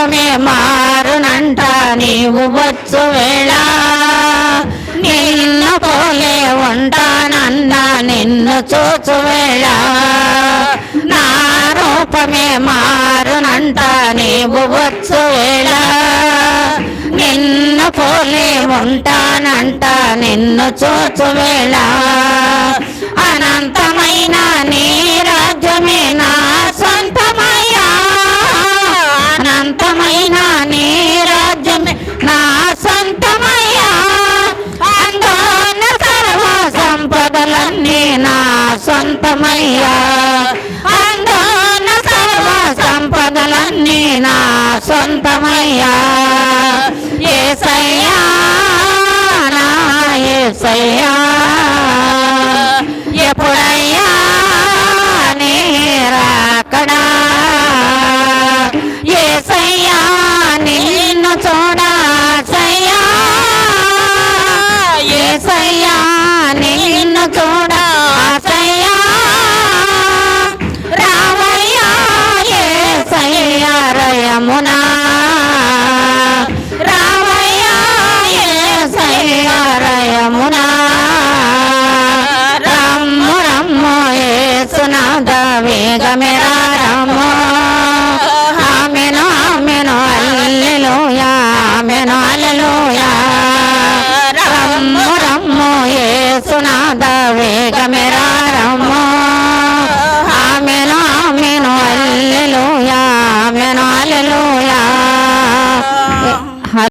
రూపమే మారునంట నీవు వచ్చు వేళ. నిన్ను పోలే ఉంటానన్నా నిన్ను చూచు వేళ. నా రూపమే మారునంట నీవు వచ్చు వేళ. నిన్ను పోలే ఉంటానంట నిన్ను చూచు వేళ. అన్నీ నా సొంతమయ్యా. ఏసయ్యా నా ఏసయ్యా. ఎప్పుడయ్యా నీ రాకడా. ఏసయ్యా నిన్ను చూడాసయ్యా. ఏసయ్యా मेरा राम आमिनो आमिनो अल्लेलुया आमिनो अल्लेलुया रम्मो रम्मो ये सुना दवेग मेरा